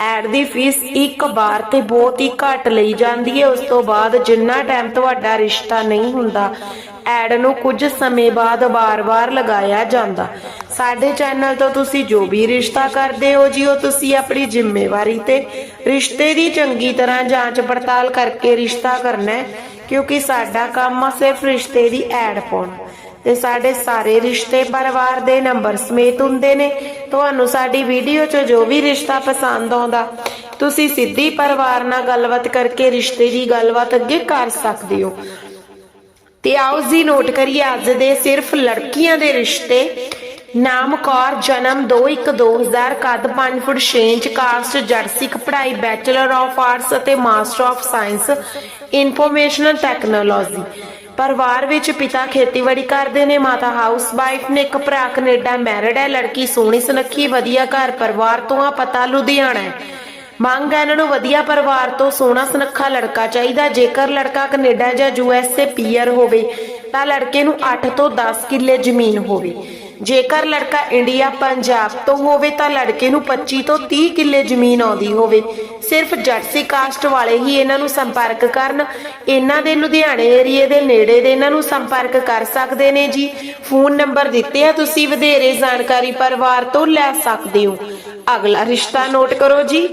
Add ਦੀ fees ਇੱਕ ਵਾਰ ਤੇ ਬਹੁਤ ਹੀ ਘੱਟ ਲਈ ਜਾਂਦੀ ਹੈ ਉਸ ਤੋਂ ਬਾਅਦ ਜਿੰਨਾ ਟਾਈਮ ਤੁਹਾਡਾ ਰਿਸ਼ਤਾ ਨਹੀਂ ਹੁੰਦਾ, ਐਡ ਨੂੰ ਕੁਝ ਸਮੇਂ ਬਾਅਦ ਵਾਰ-ਵਾਰ ਲਗਾਇਆ ਜਾਂਦਾ। ਸਾਡੇ ਚੈਨਲ ਤੋਂ ਤੁਸੀਂ ਜੋ ਵੀ ਰਿਸ਼ਤਾ ਕਰਦੇ ਹੋ ਜੀ, ਉਹ ਤੁਸੀਂ ਆਪਣੀ ਜ਼ਿੰਮੇਵਾਰੀ ਤੇ ਰਿਸ਼ਤੇ ਦੀ ਚੰਗੀ ਤਰ੍ਹਾਂ ਜਾਂਚ ਪੜਤਾਲ ਕਰਕੇ ਰਿਸ਼ਤਾ ਕਰਨਾ ਹੈ, ਕਿਉਂਕਿ ਸਾਡਾ ਕੰਮ ਆ ਸਿਰਫ ਰਿਸ਼ਤੇ ਦੀ ਐਡ ਪਾਉਣਾ। ਤੇ ਸਾਡੇ ਸਾਰੇ ਰਿਸ਼ਤੇ ਪਰਿਵਾਰ ਦੇ ਨੰਬਰ ਸਮੇਤ ਹੁੰਦੇ ਨੇ। ਤੁਹਾਨੂੰ ਸਾਡੀ ਵੀਡੀਓ 'ਚ ਜੋ ਵੀ ਰਿਸ਼ਤਾ ਪਸੰਦ ਆਉਂਦਾ, ਤੁਸੀਂ ਸਿੱਧੀ ਪਰਿਵਾਰ ਨਾਲ ਗੱਲਬਾਤ ਕਰਕੇ ਰਿਸ਼ਤੇ ਦੀ ਗੱਲਬਾਤ ਅੱਗੇ ਕਰ ਸਕਦੇ ਹੋ। ਤੇ ਆਓ ਜੀ, ਨੋਟ ਕਰੀਏ, ਅੱਜ ਦੇ ਸਿਰਫ ਲੜਕੀਆਂ ਦੇ ਰਿਸ਼ਤੇ। ਨਾਮ ਕੌਰ, ਜਨਮ 21-2000 ਕੱਦ 5 ਫੁੱਟ 6 ਇੰਚ ਕਾਸਟ ਜਰਸਿਕ ਪੜ੍ਹਾਈ ਬੈਚਲਰ ਆਫ ਆਰਟਸ ਅਤੇ master of science information technology ਪਰਿਵਾਰ ਵਿੱਚ ਪਿਤਾ ਖੇਤੀਬਾੜੀ ਕਰਦੇ ਨੇ, ਮਾਤਾ ਹਾਊਸ ਵਾਈਫ ਨੇ, ਇੱਕ ਭਰਾ ਕੈਨੇਡਾ ਮੈਰਿਡ ਹੈ, ਲੜਕੀ ਸੋਹਣੀ ਸੁਨੱਖੀ, ਵਧੀਆ ਘਰ ਪਰਿਵਾਰ ਤੋਂ ਆ, ਪਤਾ ਲੁਧਿਆਣਾ ਹੈ। ਮੰਗ ਹੈ ਇਹਨਾਂ ਨੂੰ ਵਧੀਆ ਪਰਿਵਾਰ ਤੋਂ ਸੋਹਣਾ ਸੁਨੱਖਾ ਲੜਕਾ ਚਾਹੀਦਾ, ਜੇਕਰ ਲੜਕਾ ਕੈਨੇਡਾ ਜਾਂ ਯੂਐਸਏ ਪੀਅਰ ਹੋਵੇ, ਤਾਂ ਲੜਕੇ ਨੂੰ 8 ਤੋਂ 10 ਕਿੱਲੇ ਜ਼ਮੀਨ ਹੋਵੇ। ਜੇਕਰ ਲੜਕਾ ਇੰਡੀਆ, ਪੰਜਾਬ ਤੋਂ ਹੋਵੇ ਤਾਂ ਲੜਕੇ ਨੂੰ 25 ਤੋਂ 30 ਕਿੱਲੇ ਜ਼ਮੀਨ ਆਉਂਦੀ ਹੋਵੇ। ਸਿਰਫ ਜੱਟਸੀ ਕਾਸਟ ਵਾਲੇ ਹੀ ਇਹਨਾਂ ਨੂੰ ਸੰਪਰਕ ਕਰਨ। ਇਹਨਾਂ ਦੇ ਲੁਧਿਆਣੇ ਏਰੀਏ ਦੇ ਨੇੜੇ ਦੇ ਇਹਨਾਂ ਨੂੰ ਸੰਪਰਕ ਕਰ ਸਕਦੇ ਨੇ ਜੀ। ਫੋਨ ਨੰਬਰ ਦਿੱਤੇ ਆ ਤੁਸੀਂ ਵਧੇਰੇ ਜਾਣਕਾਰੀ ਪਰਿਵਾਰ ਤੋਂ ਲੈ ਸਕਦੇ ਹੋ। ਅਗਲਾ ਰਿਸ਼ਤਾ ਨੋਟ ਕਰੋ ਜੀ।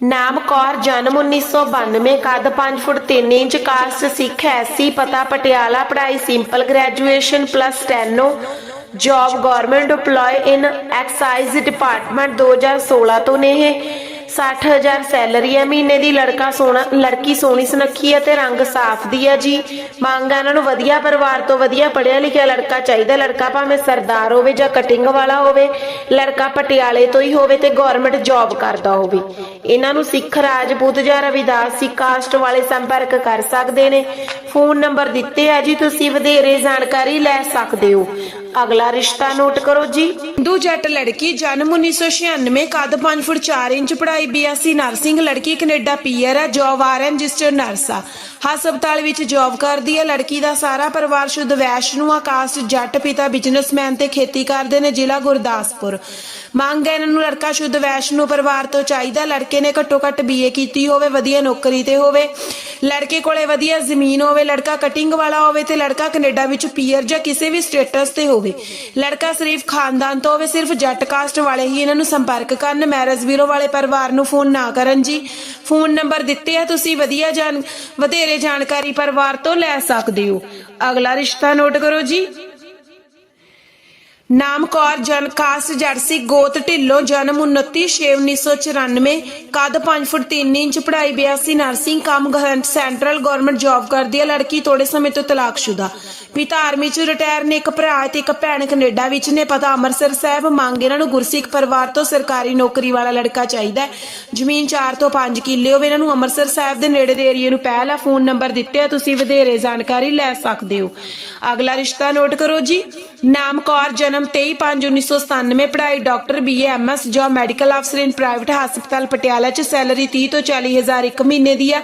ਨਾਮ ਕੌਰ, ਜਨਮ 1992 ਕੱਦ 5 ਫੁੱਟ 3 ਇੰਚ ਕਾਸਟ ਸਿੱਖ, ਐਸੀ ਪਤਾ ਪਟਿਆਲਾ, ਪੜ੍ਹਾਈ simple graduation plus steno job government EMPLOYE in excise department 2016 ਤੋਂ ਨੇ ਇਹ। 60000 ਸੈਲਰੀ ਹੈ, ਮਹੀਨੇ ਦੀ ਲੜਕਾ ਸੋਹਣਾ, ਲੜਕੀ ਸੋਹਣੀ ਸੁਨੱਖੀ ਹੈ ਤੇ ਰੰਗ ਸਾਫ਼ ਦੀ ਹੈ ਜੀ। ਮੰਗ ਹੈ ਇਹਨਾਂ ਨੂੰ ਵਧੀਆ ਪਰਿਵਾਰ ਤੋਂ ਵਧੀਆ ਪੜ੍ਹਿਆ ਲਿਖਿਆ ਲੜਕਾ ਚਾਹੀਦਾ ਲੜਕਾ ਭਾਵੇਂ ਸਰਦਾਰ ਹੋਵੇ ਜਾਂ ਕਟਿੰਗ ਵਾਲਾ ਹੋਵੇ, ਲੜਕਾ ਪਟਿਆਲੇ ਤੋਂ ਹੀ ਹੋਵੇ ਤੇ ਗਵਰਨਮੈਂਟ ਜੌਬ ਕਰਦਾ ਹੋਵੇ। ਇਹਨਾਂ ਨੂੰ ਸਿੱਖ ਰਾਜਪੂਤ ਜਾਂ ਰਵਿਦਾਸ ਸਿੱਖ ਕਾਸਟ ਵਾਲੇ ਸੰਪਰਕ ਕਰ ਸਕਦੇ ਨੇ। ਫੋਨ ਨੰਬਰ ਦਿੱਤੇ ਆ ਜੀ, ਤੁਸੀਂ ਵਧੇਰੇ ਜਾਣਕਾਰੀ ਲੈ ਸਕਦੇ ਹੋ। ਅਗਲਾ ਰਿਸ਼ਤਾ ਨੋਟ ਕਰੋ ਜੀ। ਹਿੰਦੂ ਜੱਟ ਲੜਕੀ ਜਨਮ 1996 ਕੱਦ 5 ਫੁੱਟ 4 ਇੰਚ, ਪੜ੍ਹਾਈ ਬੀਐਸਸੀ ਨਰਸਿੰਗ, ਲੜਕੀ ਕੈਨੇਡਾ ਪੀਆਰ ਹੈ, ਜੌਬ ਆਰਐਨ ਰਜਿਸਟਰਡ ਨਰਸ ਆ। ਹਸਪਤਾਲ ਵਿੱਚ ਜੌਬ ਕਰਦੀ ਹੈ, ਲੜਕੀ ਦਾ ਸਾਰਾ ਪਰਿਵਾਰ ਸ਼ੁੱਧ ਵੈਸ਼ਨੂ ਆ ਕਾਸਟ ਜੱਟ ਪਿਤਾ ਬਿਜ਼ਨਸਮੈਨ ਤੇ ਖੇਤੀ ਕਰਦੇ ਨੇ ਜ਼ਿਲ੍ਹਾ ਗੁਰਦਾਸਪੁਰ। ਮੰਗ ਹੈ ਇਹਨਾਂ ਨੂੰ ਲੜਕਾ ਸ਼ੁੱਧ ਵੈਸ਼ਨੂ ਪਰਿਵਾਰ ਤੋਂ ਚਾਹੀਦਾ, ਲੜਕੇ ਨੇ ਘੱਟੋ ਘੱਟ ਬੀਏ ਕੀਤੀ ਹੋਵੇ, ਵਧੀਆ ਨੌਕਰੀ ਤੇ ਹੋਵੇ। ਲੜਕੇ ਕੋਲੇ ਵਧੀਆ ਜ਼ਮੀਨ ਹੋਵੇ, ਲੜਕਾ ਕਟਿੰਗ ਵਾਲਾ ਹੋਵੇ ਤੇ ਲੜਕਾ ਕੈਨੇਡਾ ਵਿੱਚ ਪੀਅਰ ਜਾਂ ਕਿਸੇ ਵੀ ਸਟੇਟਸ ਤੇ ਹੋਵੇ। ਲੜਕਾ ਸਿਰਫ ਖਾਨਦਾਨ ਤੋਂ ਹੋਵੇ, ਸਿਰਫ ਜੱਟ ਕਾਸਟ ਵਾਲੇ ਹੀ ਇਹਨਾਂ ਨੂੰ ਸੰਪਰਕ ਕਰਨ। ਮੈਰਿਜ ਬਿਊਰੋ ਵਾਲੇ ਪਰਿਵਾਰ ਨੂੰ ਫੋਨ ਨਾ ਕਰਨ ਜੀ। ਫੋਨ ਨੰਬਰ ਦਿੱਤੇ ਆ, ਤੁਸੀਂ ਵਧੀਆ ਜਾਣ ਵਧੇਰੇ ਜਾਣਕਾਰੀ ਪਰਿਵਾਰ ਤੋਂ ਲੈ ਸਕਦੇ ਹੋ। ਅਗਲਾ ਰਿਸ਼ਤਾ ਨੋਟ ਕਰੋ ਜੀ। ਨਾਮ ਕੌਰ ਜਨ ਕਾਸਟ ਜਰਸੀ ਗੋਤ, ਢਿੱਲੋਂ, ਜਨਮ 29/6/1994 ਕੱਦ 5 ਫੁੱਟ 3 ਇੰਚ, ਪੜ੍ਹਾਈ 82 ਨਰਸਿੰਗ, ਕੰਮ ਸੈਂਟਰਲ ਗਵਰਨਮੈਂਟ ਜੌਬ ਕਰਦੀ ਹੈ, ਲੜਕੀ ਥੋੜੇ ਸਮੇਂ ਤੋਂ ਤਲਾਕਸ਼ੁਦਾ। ਪਿਤਾ ਆਰਮੀ ਚ ਰਿਟਾਇਰ ਨੇ ਇੱਕ ਭਰਾ ਤੇ ਇੱਕ ਭੈਣ ਕੈਨੇਡਾ ਵਿੱਚ ਨੇ। ਪਤਾ ਅੰਮ੍ਰਿਤਸਰ ਸਾਹਿਬ ਮੰਗ ਇਹਨਾਂ ਨੂੰ ਗੁਰਸਿੱਖ ਪਰਿਵਾਰ ਤੋਂ ਸਰਕਾਰੀ ਨੌਕਰੀ ਵਾਲਾ ਲੜਕਾ ਚਾਹੀਦਾ ਜ਼ਮੀਨ 4 ਤੋਂ 5 ਕਿੱਲੇ ਹੋਵੇ, ਇਹਨਾਂ ਨੂੰ ਅੰਮ੍ਰਿਤਸਰ ਸਾਹਿਬ ਦੇ ਨੇੜੇ ਦੇ ਏਰੀਏ ਨੂੰ ਪਹਿਲਾ ਫੋਨ ਨੰਬਰ ਦਿੱਤੇ ਆ। ਤੁਸੀਂ ਵਧੇਰੇ ਜਾਣਕਾਰੀ ਲੈ ਸਕਦੇ ਹੋ। ਅਗਲਾ ਰਿਸ਼ਤਾ ਨੋਟ ਕਰੋ ਜੀ। ਨਾਮ ਕੌਰ ਜਨਮ 23/5/1997 ਪੜ੍ਹਾਈ ਡਾਕਟਰ ਬੀਏ ਐਮਐਸ ਜਾਂ ਮੈਡੀਕਲ ਅਫਸਰ ਇਨ ਪ੍ਰਾਈਵੇਟ ਹਸਪਤਾਲ ਪਟਿਆਲਾ ਚ ਸੈਲਰੀ 30 ਤੋਂ 40 ਹਜ਼ਾਰ ਇੱਕ ਮਹੀਨੇ ਦੀ ਆ।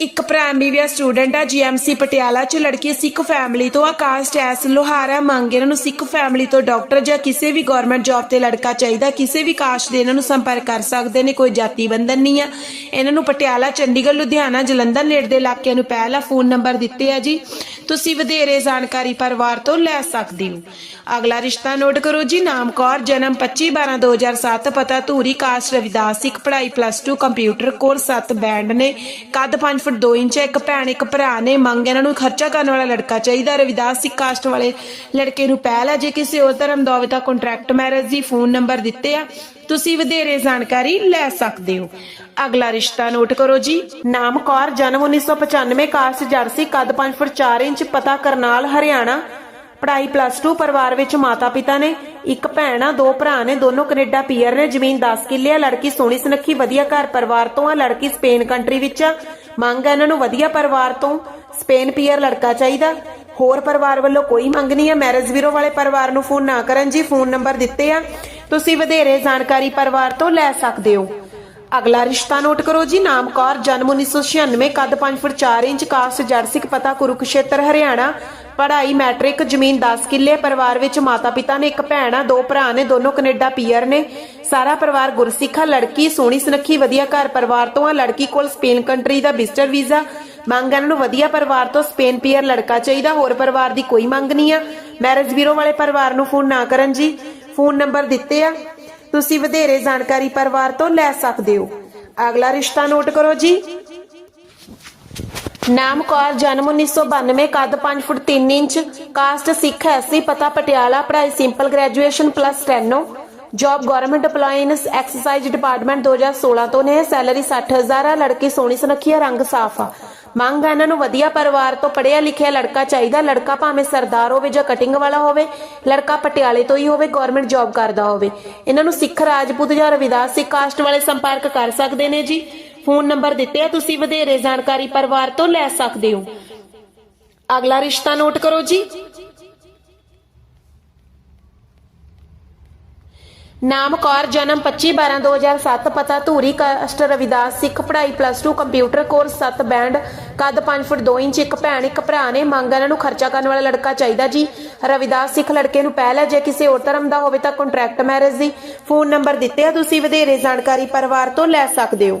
ਇੱਕ ਭਰਾ ਵਿਆ ਸਟੂਡੈਂਟ ਆ ਜੀਐਮਸੀ ਪਟਿਆਲਾ ਚ, ਲੜਕੀ ਸਿੱਖ ਫੈਮਿਲੀ ਤੋਂ ਆ ਕਾਸਟ ਐਸ, ਲੋਹਾਰਾ ਮੰਗ ਇਹਨਾਂ ਨੂੰ ਸਿੱਖ ਫੈਮਿਲੀ ਤੋਂ ਡਾਕਟਰ ਜਾਂ ਕਿਸੇ ਵੀ ਗਵਰਨਮੈਂਟ ਜੌਬ ਤੇ ਲੜਕਾ ਚਾਹੀਦਾ, ਕਿਸੇ ਵੀ ਕਾਸਟ ਦੇ ਇਹਨਾਂ ਨੂੰ ਸੰਪਰਕ ਕਰ ਸਕਦੇ ਨੇ, ਕੋਈ ਜਾਤੀ ਬੰਧਨ ਨਹੀਂ ਆ। ਇਹਨਾਂ ਨੂੰ ਪਟਿਆਲਾ, ਚੰਡੀਗੜ੍ਹ, ਲੁਧਿਆਣਾ, ਜਲੰਧਰ ਨੇੜੇ ਦੇ ਇਲਾਕਿਆਂ ਨੂੰ ਪਹਿਲਾ ਫੋਨ ਨੰਬਰ ਦਿੱਤੇ ਆ ਜੀ। ਤੁਸੀਂ ਵਧੇਰੇ ਜਾਣਕਾਰੀ ਪਰਿਵਾਰ ਤੋਂ ਲੈ ਸਕਦੇ ਹੋ। ਅਗਲਾ ਰਿਸ਼ਤਾ ਨੋਟ ਕਰੋ ਜੀ, ਨਾਮ ਕੌਰ, ਜਨਮ 25/12/2007 ਪਤਾ ਧੂਰੀ ਕਾਸਟ ਰਵਿਦਾਸ ਸਿੱਖ, ਪੜ੍ਹਾਈ ਪਲੱਸ 2 ਕੰਪਿਊਟਰ ਕੋਰਸ 7 ਬੈਂਡ ਨੇ। ਕੱਦ 5 ਫੁੱਟ 2 ਇੰਚ ਹੈ, ਇੱਕ ਭੈਣ ਇੱਕ ਭਰਾ ਨੇ। ਮੰਗ ਇਹਨਾਂ ਨੂੰ ਖਰਚਾ ਕਰਨ ਵਾਲਾ ਲੜਕਾ ਚਾਹੀਦਾ। ਰਵਿਦਾਸ ਸਿੱਖ ਕਾਸਟ ਵਾਲੇ ਲੜਕੇ ਨੂੰ ਪਹਿਲ ਹੈ ਜੇ ਕਿਸੇ ਹੋਰ ਧਰਮ ਦਾ ਹੋਵੇ ਤਾਂ ਕੰਟਰੈਕਟ ਮੈਰਿਜ ਦੀ ਫੋਨ ਨੰਬਰ ਦਿੱਤੇ ਆ। ਤੁਸੀਂ ਵਧੇਰੇ ਜਾਣਕਾਰੀ ਲੈ ਸਕਦੇ ਹੋ। ਅਗਲਾ ਰਿਸ਼ਤਾ ਨੋਟ ਕਰੋ ਜੀ। ਨਾਮ ਕੌਰ ਜਨਮ 1995 ਕਾਸਟ ਜਰਸੀ ਕੱਦ 5 ਫੁੱਟ 4 ਇੰਚ ਪਤਾ ਕਰਨਾਲ ਹਰਿਆਣਾ। ਪੜ੍ਹਾਈ ਪਲੱਸ 2 ਪਰਿਵਾਰ ਵਿੱਚ ਮਾਤਾ ਪਿਤਾ ਨੇ। ਇੱਕ ਭੈਣ ਆ ਦੋ ਭਰਾ ਨੇ ਦੋਨੋਂ ਕੈਨੇਡਾ ਪੀਅਰ ਨੇ। ਜ਼ਮੀਨ 10 ਕਿੱਲੇ ਆ। ਲੜਕੀ ਸੋਹਣੀ ਸੁਨੱਖੀ ਵਧੀਆ ਘਰ ਪਰਿਵਾਰ ਤੋਂ ਆ। ਲੜਕੀ ਸਪੇਨ ਕੰਟਰੀ ਵਿੱਚ ਆ। ਮੰਗ ਆ ਇਹਨਾਂ ਨੂੰ ਵਧੀਆ ਪਰਿਵਾਰ ਤੋਂ। ਸਪੇਨ ਪੀਅਰ ਲੜਕਾ ਚਾਹੀਦਾ। ਹੋਰ ਪਰਿਵਾਰ ਵੱਲੋਂ ਕੋਈ ਮੰਗ ਨਹੀਂ ਹੈ। ਮੈਰਿਜ ਬਿਊਰੋ ਵਾਲੇ ਪਰਿਵਾਰ ਨੂੰ ਫੋਨ ਨਾ ਕਰਨ ਜੀ, ਫੋਨ ਨੰਬਰ ਦਿੱਤੇ ਆ। ਤੁਸੀਂ ਵਧੇਰੇ ਜਾਣਕਾਰੀ ਪਰਿਵਾਰ ਤੋਂ ਲੈ ਸਕਦੇ ਹੋ। ਅਗਲਾ ਰਿਸ਼ਤਾ ਨੋਟ ਕਰੋ ਜੀ। ਨਾਮ ਕੌਰ, ਜਨਮ 1996 ਕੱਦ 5 ਫੁੱਟ 4 ਇੰਚ ਕਾਸਟ ਜਰਸਿਕ ਪਤਾ, ਕੁਰੂਕਸ਼ੇਤਰ, ਹਰਿਆਣਾ। ਪੜ੍ਹਾਈ ਮੈਟ੍ਰਿਕ, ਜ਼ਮੀਨ 10 ਕਿੱਲੇ, ਪਰਿਵਾਰ ਵਿੱਚ ਮਾਤਾ ਪਿਤਾ ਨੇ ਇੱਕ ਭੈਣ ਆ, ਦੋ ਭਰਾ ਨੇ, ਦੋਨੋਂ ਕੈਨੇਡਾ ਪੀਅਰ ਨੇ। ਸਾਰਾ ਪਰਿਵਾਰ ਗੁਰਸਿੱਖਾ, ਲੜਕੀ, ਸੋਹਣੀ ਸੁਨੱਖੀ, ਵਧੀਆ ਘਰ ਪਰਿਵਾਰ ਤੋਂ ਆ। ਲੜਕੀ ਕੋਲ ਸਪੇਨ ਕੰਟਰੀ ਦਾ ਵਿਜ਼ਟਰ ਵੀਜ਼ਾ। ਮੰਗ ਇਹਨਾਂ ਨੂੰ ਵਧੀਆ ਪਰਿਵਾਰ ਤੋਂ ਸਪੇਨ ਪੀਅਰ ਲੜਕਾ ਚਾਹੀਦਾ, ਹੋਰ ਪਰਿਵਾਰ ਦੀ ਕੋਈ ਮੰਗ ਨਹੀਂ ਆ। ਮੈਰਿਜ ਬਿਊਰੋ ਵਾਲੇ ਪਰਿਵਾਰ ਨੂੰ ਫੋਨ ਨਾ ਕਰਨ ਜੀ। ਫੋਨ ਨੰਬਰ ਦਿੱਤੇ ਆ। ਤੁਸੀਂ ਵਧੇਰੇ ਜਾਣਕਾਰੀ ਪਰਿਵਾਰ ਤੋਂ ਲੈ ਸਕਦੇ ਹੋ। ਅਗਲਾ ਰਿਸ਼ਤਾ ਨੋਟ ਕਰੋ ਜੀ। ਨਾਮ ਕੌਰ, ਜਨਮ 1992 ਕੱਦ 5 foot 3 inch, caste Sikh SC ਪਤਾ ਪਟਿਆਲਾ, ਪੜ੍ਹਾਈ simple graduation plus 10 job government EMPLOYEES exercise department 2016 ਤੋਂ ਨੇ, ਸੈਲਰੀ 60000 ਆ ਲੜਕੀ ਸੋਹਣੀ ਸੁਨੱਖੀ ਆ ਰੰਗ ਸਾਫ਼ ਆ। ਮੰਗ ਆ ਇਹਨਾਂ ਨੂੰ ਵਧੀਆ ਪਰਿਵਾਰ ਤੋਂ ਪੜ੍ਹਿਆ ਲਿਖਿਆ ਲੜਕਾ ਚਾਹੀਦਾ, ਲੜਕਾ ਭਾਵੇਂ ਸਰਦਾਰ ਹੋਵੇ ਜਾਂ ਕਟਿੰਗ ਵਾਲਾ ਹੋਵੇ, ਲੜਕਾ ਪਟਿਆਲੇ ਤੋਂ ਹੀ ਹੋਵੇ ਗਵਰਨਮੈਂਟ ਜੌਬ ਕਰਦਾ ਹੋਵੇ। ਇਹਨਾਂ ਨੂੰ ਸਿੱਖ ਰਾਜਪੂਤ ਜਾਂ ਰਵਿਦਾਸ ਸਿੱਖ ਕਾਸਟ ਵਾਲੇ ਸੰਪਰਕ ਕਰ ਸਕਦੇ ਨੇ ਜੀ। ਫੋਨ ਨੰਬਰ ਦਿੱਤੇ ਆ, ਤੁਸੀਂ ਵਧੇਰੇ ਜਾਣਕਾਰੀ ਪਰਿਵਾਰ ਤੋਂ ਲੈ ਸਕਦੇ ਹੋ। ਅਗਲਾ ਰਿਸ਼ਤਾ ਨੋਟ ਕਰੋ ਜੀ। ਨਾਮ ਕੌਰ, ਜਨਮ 25/12/2007 ਪਤਾ ਧੂਰੀ ਕਾਸਟ ਰਵਿਦਾਸ ਸਿੱਖ, ਪੜ੍ਹਾਈ ਪਲੱਸ 2 ਕੰਪਿਊਟਰ ਕੋਰਸ 7 ਬੈਂਡ ਕੱਦ 5 ਫੁੱਟ 2 ਇੰਚ, ਇੱਕ ਭੈਣ, ਇੱਕ ਭਰਾ ਨੇ। ਮੰਗ ਇਹਨਾਂ ਨੂੰ ਖਰਚਾ ਕਰਨ ਵਾਲਾ ਲੜਕਾ ਚਾਹੀਦਾ ਜੀ। ਰਵਿਦਾਸ ਸਿੱਖ ਲੜਕੇ ਨੂੰ ਪਹਿਲ ਹੈ, ਜੇ ਕਿਸੇ ਹੋਰ ਧਰਮ ਦਾ ਹੋਵੇ ਤਾਂ ਕੰਟਰੈਕਟ ਮੈਰਿਜ ਦੀ। ਫੋਨ ਨੰਬਰ ਦਿੱਤੇ ਆ, ਤੁਸੀਂ ਵਧੇਰੇ ਜਾਣਕਾਰੀ ਪਰਿਵਾਰ ਤੋਂ ਲੈ ਸਕਦੇ ਹੋ।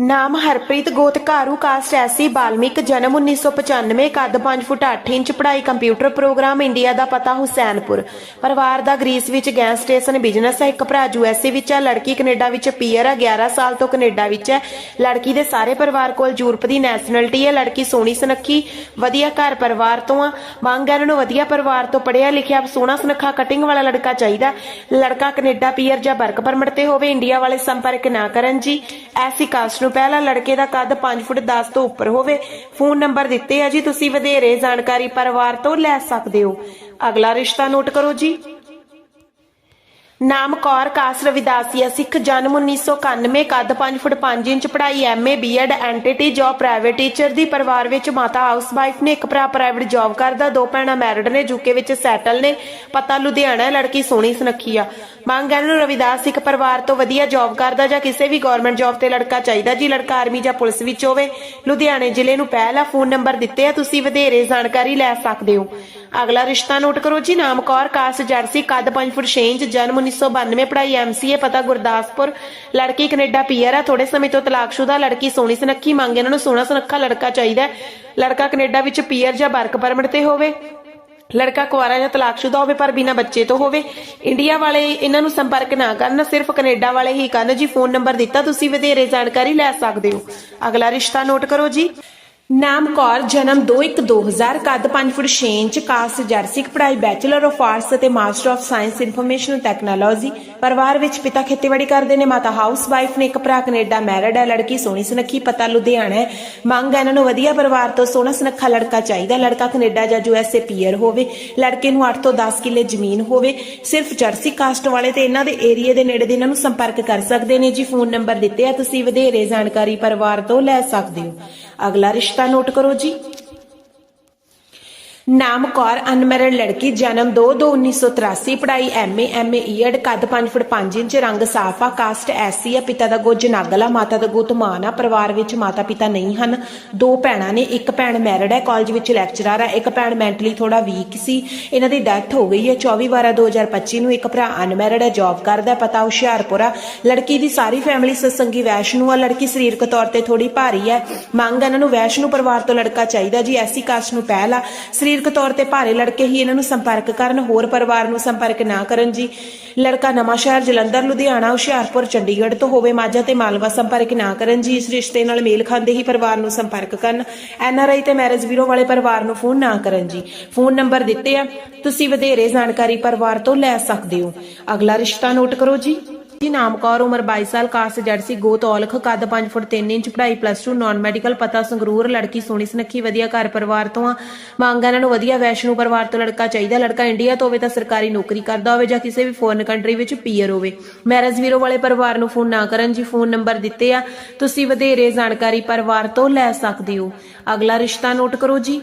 ਨਾਮ ਹਰਪ੍ਰੀਤ ਗੋਤ ਘਾਰੂ ਕਾਸਟ ਐਸੀ ਬਾਲਮਿਕ, ਜਨਮ 1995 ਕੱਦ 5 ਫੁੱਟ 8 ਇੰਚ, ਪੜ੍ਹਾਈ ਕੰਪਿਊਟਰ ਪ੍ਰੋਗਰਾਮ ਇੰਡੀਆ ਦਾ ਪਤਾ ਹੁਸੈਨਪੁਰ। ਪਰਿਵਾਰ ਦਾ ਗ੍ਰੀਸ ਵਿੱਚ ਗੈਸ ਸਟੇਸ਼ਨ ਬਿਜ਼ਨਸ ਹੈ, ਇੱਕ ਭਰਾ ਯੂਐਸਏ ਵਿੱਚ ਹੈ, ਲੜਕੀ ਕੈਨੇਡਾ ਵਿੱਚ ਪੀਅਰ ਹੈ 11 ਸਾਲ ਤੋਂ ਕੈਨੇਡਾ ਵਿੱਚ ਹੈ। ਲੜਕੀ ਦੇ ਸਾਰੇ ਪਰਿਵਾਰ ਕੋਲ ਯੂਰਪ ਦੀ ਨੈਸ਼ਨੈਲਿਟੀ ਹੈ, ਲੜਕੀ ਸੋਹਣੀ ਸੁਨੱਖੀ, ਵਧੀਆ ਘਰ ਪਰਿਵਾਰ ਤੋਂ ਆ। ਮੰਗ ਹੈ ਨੂੰ ਵਧੀਆ ਪਰਿਵਾਰ ਤੋਂ ਪੜਿਆ ਲਿਖਿਆ, ਸੋਹਣਾ ਸੁਨੱਖਾ ਕਟਿੰਗ ਵਾਲਾ ਲੜਕਾ ਚਾਹੀਦਾ। ਲੜਕਾ ਕੈਨੇਡਾ ਪੀਅਰ ਜਾਂ ਵਰਕ ਪਰਮਿਟ ਤੇ ਹੋਵੇ, ਇੰਡੀਆ ਵਾਲੇ ਸੰਪਰਕ ਨਾ ਕਰਨ ਜੀ। ਐਸੀ ਕਾਸਟ ਨੂੰ ਪਹਿਲਾ ਲੜਕੇ ਦਾ ਕੱਦ 5 ਫੁੱਟ 10 ਤੋਂ ਉੱਪਰ ਹੋਵੇ, ਫੋਨ ਨੰਬਰ ਦਿੱਤੇ ਆ ਜੀ, ਤੁਸੀਂ ਵਧੇਰੇ ਜਾਣਕਾਰੀ ਪਰਿਵਾਰ ਤੋਂ ਲੈ ਸਕਦੇ ਹੋ। ਅਗਲਾ ਰਿਸ਼ਤਾ ਨੋਟ ਕਰੋ ਜੀ। ਨਾਮ ਕੌਰ ਕਾਸ ਰਵਿਦਾਸੀਆ ਸਿੱਖ ਜਨਮ 1991 ਕੱਦ 5 ਫੁੱਟ 5 ਇੰਚ, ਪੜ੍ਹਾਈ MA BEd NTT job private teacher ਦੀ ਪਰਿਵਾਰ ਵਿੱਚ ਮਾਤਾ ਹਾਊਸ ਨੇ ਇੱਕ ਭਰਾ ਪ੍ਰਾਈਵੇਟ ਜੌਬ ਕਰਦਾ, ਦੋ ਭੈਣਾਂ ਮੈਰਿਡ ਨੇ ਯੂਕੇ ਵਿੱਚ ਸੈਟਲ ਨੇ, ਪਤਾ ਲੁਧਿਆਣਾ, ਲੜਕੀ ਸੋਹਣੀ ਸੁਨੱਖੀ ਆ। ਮੰਗ ਹੈ ਇਹਨੂੰ ਰਵਿਦਾਸ ਇੱਕ ਪਰਿਵਾਰ ਤੋਂ ਵਧੀਆ ਜੌਬ ਕਰਦਾ ਜਾਂ ਕਿਸੇ ਵੀ ਗਵਰਨਮੈਂਟ ਜੌਬ ਤੇ ਲੜਕਾ ਚਾਹੀਦਾ, ਜੀ ਲੜਕਾ ਆਰਮੀ ਜਾਂ ਪੁਲਿਸ ਵਿੱਚ ਹੋਵੇ, ਲੁਧਿਆਣੇ ਜ਼ਿਲ੍ਹੇ ਨੂੰ ਪਹਿਲਾ ਫੋਨ ਨੰਬਰ ਦਿੱਤੇ ਆ, ਤੁਸੀਂ ਵਧੇਰੇ ਜਾਣਕਾਰੀ ਲੈ ਸਕਦੇ ਹੋ। ਅਗਲਾ ਰਿਸ਼ਤਾ ਨੋਟ ਕਰੋ ਜੀ, ਨਾਮ ਕੌਰ, ਕਾਸ, ਜਰਸੀ, ਕੱਦ 5 ਫੁੱਟ 6 ਇੰਚ, ਜਨਮ 1992 ਪੜ੍ਹਾਈ ਐਮਸੀਏ ਪਤਾ ਗੁਰਦਾਸਪੁਰ। ਲੜਕੀ ਕੈਨੇਡਾ ਪੀਆਰ ਆ ਥੋੜੇ ਸਮੇਂ ਤੋਂ ਤਲਾਕਸ਼ੁਦਾ ਲੜਕੀ ਸੋਹਣੀ ਸੁਨੱਖੀ ਮੰਗ, ਇਹਨਾਂ ਨੂੰ ਸੋਹਣਾ ਸੁਨੱਖਾ ਲੜਕਾ ਚਾਹੀਦਾ ਹੈ। ਲੜਕਾ ਕੈਨੇਡਾ ਵਿੱਚ ਪੀਆਰ ਜਾਂ ਵਰਕ ਪਰਮਿਟ ਤੇ ਹੋਵੇ। ਲੜਕਾ ਕੁਆਰਾ ਜਾਂ ਤਲਾਕਸ਼ੁਦਾ ਹੋਵੇ, ਪਰ ਬਿਨਾਂ ਬੱਚੇ ਤੋਂ ਹੋਵੇ। ਇੰਡੀਆ ਵਾਲੇ ਇਹਨਾਂ ਨੂੰ ਸੰਪਰਕ ਨਾ ਕਰਨ, ਸਿਰਫ ਕੈਨੇਡਾ ਵਾਲੇ ਹੀ ਕਰਨ। ਜੀ, ਫੋਨ ਨੰਬਰ ਦਿੱਤਾ ਤੁਸੀਂ, ਵਧੇਰੇ ਜਾਣਕਾਰੀ ਲੈ ਸਕਦੇ ਹੋ। ਅਗਲਾ ਰਿਸ਼ਤਾ ਨੋਟ ਕਰੋ ਜੀ। ਨਾਮ ਕੌਰ, ਜਨਮ 21-2000 ਕੱਦ 5 ਫੁੱਟ 6 ਇੰਚ, ਕਾਸਟ ਜਰਸਿਕ ਪੜ੍ਹਾਈ ਬੈਚਲਰ ਆਫ ਆਰਟਸ ਅਤੇ master of science information technology ਪਰਿਵਾਰ ਵਿੱਚ ਪਿਤਾ ਖੇਤੀਬਾੜੀ ਕਰਦੇ ਨੇ, ਮਾਤਾ ਹਾਊਸ ਵਾਈਫ ਨੇ ਇੱਕ ਭਰਾ ਕੈਨੇਡਾ ਮੈਰਿਡ ਹੈ ਲੜਕੀ ਸੋਹਣੀ ਸੁਨੱਖੀ, ਪਤਾ ਲੁਧਿਆਣਾ ਹੈ। ਮੰਗ ਹੈ ਇਹਨਾਂ ਨੂੰ ਵਧੀਆ ਪਰਿਵਾਰ ਤੋਂ ਸੋਹਣਾ ਸੁਨੱਖਾ ਲੜਕਾ ਚਾਹੀਦਾ। ਲੜਕਾ ਕੈਨੇਡਾ ਜਾਂ ਯੂਐਸਏ ਪੀਅਰ ਹੋਵੇ, ਲੜਕੇ ਨੂੰ 8 ਤੋਂ 10 ਕਿੱਲੇ ਜ਼ਮੀਨ ਹੋਵੇ, ਸਿਰਫ ਜਰਸੀ ਕਾਸਟ ਵਾਲੇ ਤੇ ਇਹਨਾਂ ਦੇ ਏਰੀਆ ਦੇ ਨੇੜੇ ਦੇ ਇਹਨਾਂ ਨੂੰ ਸੰਪਰਕ ਕਰ ਸਕਦੇ ਨੇ। ਜੀ ਫੋਨ ਨੰਬਰ ਦਿੱਤੇ ਆ, ਤੁਸੀਂ ਵਧੇਰੇ ਜਾਣਕਾਰੀ ਪਰਿਵਾਰ ਤੋਂ ਲੈ ਸਕਦੇ ਹੋ। ਅਗਲਾ ਰਿਸ਼ਤਾ ਨੋਟ ਕਰੋ ਜੀ। ਨਾਮ ਕੌਰ ਅਨਮੈਰਿਡ ਲੜਕੀ ਜਨਮ 2-2-1983 ਪੜ੍ਹਾਈ ਐਮਏ ਐਮਏ ਈਐਡ ਕੱਦ 5 ਫੁੱਟ 5 ਇੰਚ ਰੰਗ ਸਾਫ਼ ਕਾਸਟ ਐਸੀ ਆ ਪਿਤਾ ਦਾ ਗੁੱਜ ਨਾਗਲਾ ਮਾਤਾ ਦਾ ਗੁੱਤ ਮਾਨ ਪਰਿਵਾਰ ਵਿੱਚ ਮਾਤਾ ਪਿਤਾ ਨਹੀਂ ਹਨ। ਦੋ ਭੈਣਾਂ ਨੇ ਇੱਕ ਭੈਣ ਮੈਰਿਡ ਹੈ ਕਾਲਜ ਵਿੱਚ ਲੈਕਚਰਰ ਹੈ ਇੱਕ ਭੈਣ ਮੈਂਟਲੀ ਥੋੜਾ ਵੀਕ ਸੀ ਇਹਨਾਂ ਦੀ ਡੈਥ ਹੋ ਗਈ ਹੈ 24 12 2025 ਨੂੰ ਇੱਕ ਭਰਾ ਅਨਮੈਰਿਡ ਹੈ ਜੌਬ ਕਰਦਾ ਹੈ, ਪਤਾ ਹੁਸ਼ਿਆਰਪੁਰਾ ਲੜਕੀ ਦੀ ਸਾਰੀ ਫੈਮਿਲੀ ਸਤਸੰਗੀ ਵੈਸ਼ਨੂ ਆ ਲੜਕੀ ਸਰੀਰਕ ਤੌਰ ਤੇ ਥੋੜੀ ਭਾਰੀ ਹੈ ਮੰਗ ਇਹਨਾਂ ਨੂੰ ਵੈਸ਼ਨੂ ਪਰਿਵਾਰ ਤੋਂ ਲੜਕਾ ਚਾਹੀਦਾ ਜੀ ਐਸੀ ਕਾਸਟ ਨੂੰ ਪਹਿਲਾ ਸਰੀਰਕ ਤੌਰ ਤੇ ਭਾਰੇ ਲੜਕੇ ਹੀ ਇਹਨਾਂ ਨੂੰ ਸੰਪਰਕ ਕਰਨ, ਹੋਰ ਪਰਿਵਾਰ ਨੂੰ ਸੰਪਰਕ ਨਾ ਕਰਨ ਜੀ। ਲੜਕਾ ਨਵਾਂ ਸ਼ਹਿਰ ਜਲੰਧਰ, ਲੁਧਿਆਣਾ, ਹੁਸ਼ਿਆਰਪੁਰ, ਚੰਡੀਗੜ੍ਹ ਤੋਂ ਹੋਵੇ ਮਾਝਾ ਤੇ ਮਾਲਵਾ ਸੰਪਰਕ ਨਾ ਕਰਨ ਜੀ। ਇਸ ਰਿਸ਼ਤੇ ਨਾਲ ਮੇਲ ਖਾਂਦੇ ਹੀ ਪਰਿਵਾਰ ਨੂੰ ਸੰਪਰਕ ਕਰਨ। ਐਨ ਆਰ ਆਈ ਤੇ ਮੈਰਿਜ ਬਿਊਰੋ ਵਾਲੇ ਪਰਿਵਾਰ ਨੂੰ ਫੋਨ ਨਾ ਕਰਨ ਜੀ। ਫੋਨ ਨੰਬਰ ਦਿੱਤੇ ਆ। ਤੁਸੀਂ ਵਧੇਰੇ ਜਾਣਕਾਰੀ ਪਰਿਵਾਰ ਤੋਂ ਲੈ ਸਕਦੇ ਹੋ। ਅਗਲਾ ਰਿਸ਼ਤਾ ਨੋਟ ਕਰੋ ਜੀ। ਜੀ ਨਾਮ ਕੌਰ ਉਮਰ 22 ਸਾਲ ਕਾਸਟ ਜਰਸੀ ਗੋਤ ਔਲਖ, ਕੱਦ 5 ਫੁੱਟ 3 ਇੰਚ, ਪੜ੍ਹਾਈ ਪਲੱਸ 2 ਨਾਨ ਮੈਡੀਕਲ ਪਤਾ ਸੰਗਰੂਰ, ਲੜਕੀ ਸੋਹਣੀ ਸੁਨੱਖੀ, ਵਧੀਆ ਘਰ ਪਰਿਵਾਰ ਤੋਂ ਆ। ਮੰਗ ਇਹਨਾਂ ਨੂੰ ਵਧੀਆ ਵੈਸ਼ਨੂ ਪਰਿਵਾਰ ਤੋਂ ਲੜਕਾ ਚਾਹੀਦਾ, ਲੜਕਾ ਇੰਡੀਆ ਤੋਂ ਹੋਵੇ ਤਾਂ ਸਰਕਾਰੀ ਨੌਕਰੀ ਕਰਦਾ ਹੋਵੇ ਜਾਂ ਕਿਸੇ ਵੀ ਫੋਰਨ ਕੰਟਰੀ ਵਿੱਚ ਪੀਅਰ ਹੋਵੇ। ਮੈਰਿਜ ਵੀਰੋ ਵਾਲੇ ਪਰਿਵਾਰ ਨੂੰ ਫੋਨ ਨਾ ਕਰਨ ਜੀ, ਫੋਨ ਨੰਬਰ ਦਿੱਤੇ ਆ। ਤੁਸੀਂ ਵਧੇਰੇ ਜਾਣਕਾਰੀ ਪਰਿਵਾਰ ਤੋਂ ਲੈ ਸਕਦੇ ਹੋ। ਅਗਲਾ ਰਿਸ਼ਤਾ ਨੋਟ ਕਰੋ ਜੀ।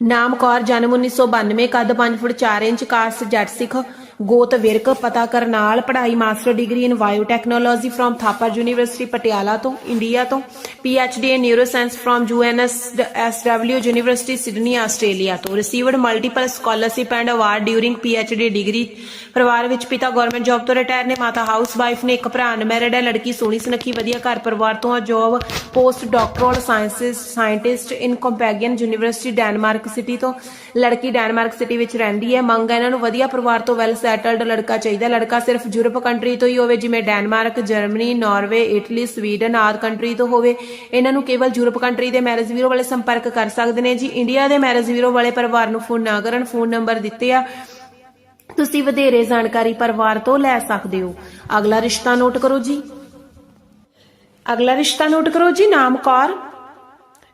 ਨਾਮ ਕੌਰ, ਜਨਮ 1992 ਕੱਦ 5 ਫੁੱਟ 4 ਇੰਚ ਕਾਸਟ ਜੱਟ ਸਿੱਖ, ਗੋਤ ਵਿਰਕ, ਪਤਾ ਕਰਨਾਲ ਪੜ੍ਹਾਈ master degree in bio technology from Thapar university Patiala ਤੋਂ ਇੰਡੀਆ ਤੋਂ D in neuro neuroscience from UNSW university Sydney Australia ਤੋਂ received multiple scholarship and award during D degree ਪਰਿਵਾਰ ਵਿੱਚ ਪਿਤਾ ਗਵਰਨਮੈਂਟ ਜੌਬ ਤੋਂ ਰਿਟਾਇਰ ਨੇ, ਮਾਤਾ ਹਾਊਸ ਵਾਈਫ ਨੇ, ਇੱਕ ਭਰਾ ਅਨਮੈਰਿਡ ਹੈ, ਲੜਕੀ ਸੋਹਣੀ ਸੁਨੱਖੀ, ਵਧੀਆ ਘਰ ਪਰਿਵਾਰ ਤੋਂ ਆ, job post doctoral sciences, scientist in ਕੰਪੈਗਨ university Denmark city ਤੋਂ। ਲੜਕੀ ਡੈਨਮਾਰਕ ਸਿਟੀ ਵਿੱਚ ਰਹਿੰਦੀ ਹੈ, ਮੰਗ ਹੈ ਇਹਨਾਂ ਨੂੰ ਵਧੀਆ ਪਰਿਵਾਰ ਤੋਂ ਵੈਲ ਸੈਟਲਡ ਲੜਕਾ ਚਾਹੀਦਾ ਲੜਕਾ ਸਿਰਫ ਯੂਰਪ ਕੰਟਰੀ ਤੋਂ ਹੀ ਹੋਵੇ, ਜਿਵੇਂ Denmark, Germany, Norway, Italy, Sweden ਆਦਿ ਕੰਟਰੀ ਤੋਂ ਹੋਵੇ, ਇਹਨਾਂ ਨੂੰ ਕੇਵਲ ਯੂਰਪ ਕੰਟਰੀ ਦੇ ਮੈਰਿਜ ਵੀਰੋ ਵਾਲੇ ਸੰਪਰਕ ਕਰ ਸਕਦੇ ਨੇ ਜੀ। ਇੰਡੀਆ ਦੇ ਮੈਰਿਜ ਵੀਰੋ ਵਾਲੇ ਪਰਿਵਾਰ ਨੂੰ ਫੋਨ ਨਾ ਕਰਨ ਫੋਨ ਨੰਬਰ ਦਿੱਤੇ ਆ। ਤੁਸੀਂ ਵਧੇਰੇ ਜਾਣਕਾਰੀ ਪਰਿਵਾਰ ਤੋਂ ਲੈ ਸਕਦੇ ਹੋ। ਅਗਲਾ ਰਿਸ਼ਤਾ ਨੋਟ ਕਰੋ ਜੀ। ਅਗਲਾ ਰਿਸ਼ਤਾ ਨੋਟ ਕਰੋ ਜੀ ਨਾਮ ਕੌਰ